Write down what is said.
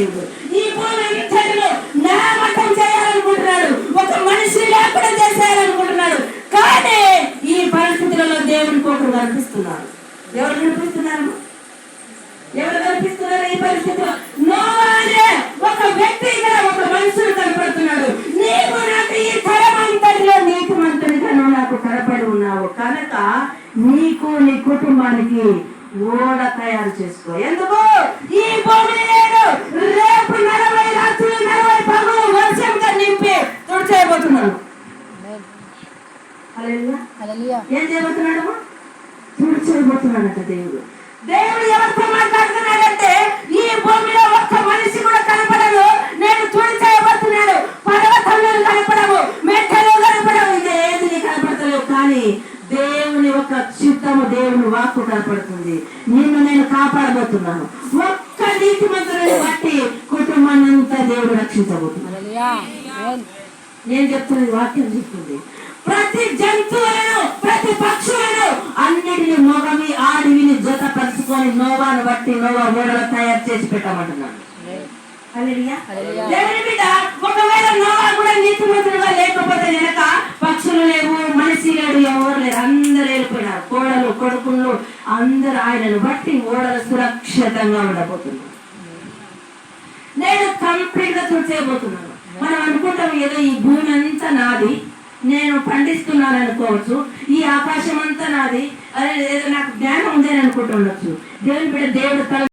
ఈ భూమి అంతటిలో నామకం చేయాలనుకుంటున్నాడు. ఒక మనిషి లేకుండా చేసేయాలనుకుంటున్నాడు. కానీ ఈ పరిస్థితులలో దేవుని కోటలు కనిపిస్తున్నారు ఎవరు కనిపిస్తున్నారు? ఎవరు కనిపిస్తున్నారు ఈ పరిస్థితిలో? నోవానే ఒక వ్యక్తి ఇక్కడ ఒక మనుషుడు కనపడుతున్నాడు. నీకు నాకు ఈ తరం అంతటిలో నీకు మంత్రిగా నువ్వు నాకు కనపడి ఉన్నావు. కనుక నీకు నీ కుటుంబానికి ఓడ తయారు చేసుకో. ఎందుకు? ఏం చేయబోతున్నాడు తుడిచేయబోతున్నాడట దేవుడు. దేవుడు ఎవరితో మాట్లాడుతున్నాడంటే ఈ భూమిలో ఒక్క మనిషి కూడా కనపడదు. నేను తుడిచేయబోతున్నాడు పర్వతంలో కనపడవు మెట్టలు కనపడవు ఏది నీకు కనపడతలేవు కానీ దేవుని ఒక చిత్తము దేవుని వాక్కు కనపడుతుంది. నిన్ను నేను కాపాడబోతున్నాను. ఒక్క నీతి మంత్రులను బట్టి కుటుంబాన్ని అంతా దేవుడు రక్షించబోతున్నాడు. నేను చెప్తున్నది వాక్యం చెప్తుంది. ప్రతి జంతువులను ప్రతి పక్షులను అన్నిటిని మొగమి ఆడివిని జతపరుచుకొని నోవాను బట్టి నోవా ఓడలు తయారు చేసి పెట్టమంటున్నాను. ఒకవేళ నోవా కూడా నీతిమంతుడుగా లేకపోతే గనక పక్షులు లేవు మనిషి లేడు ఎవరు లేరు అందరు వెళ్ళిపోయినారు. కోడలు కొడుకులు అందరు ఆయనను బట్టి ఓడలు సురక్షితంగా ఉండబోతున్నారు. నేను కంప్లీట్గా తుడిచేయబోతున్నాను మనం అనుకుంటాం ఏదో ఈ భూమి అంతా నాది నేను పండిస్తున్నాను అనుకోవచ్చు ఈ ఆకాశం అంతా నాది అదే నాకు జ్ఞానం ఉందని అనుకుంటుండొచ్చు దేవుని బిడ్డ దేవుడు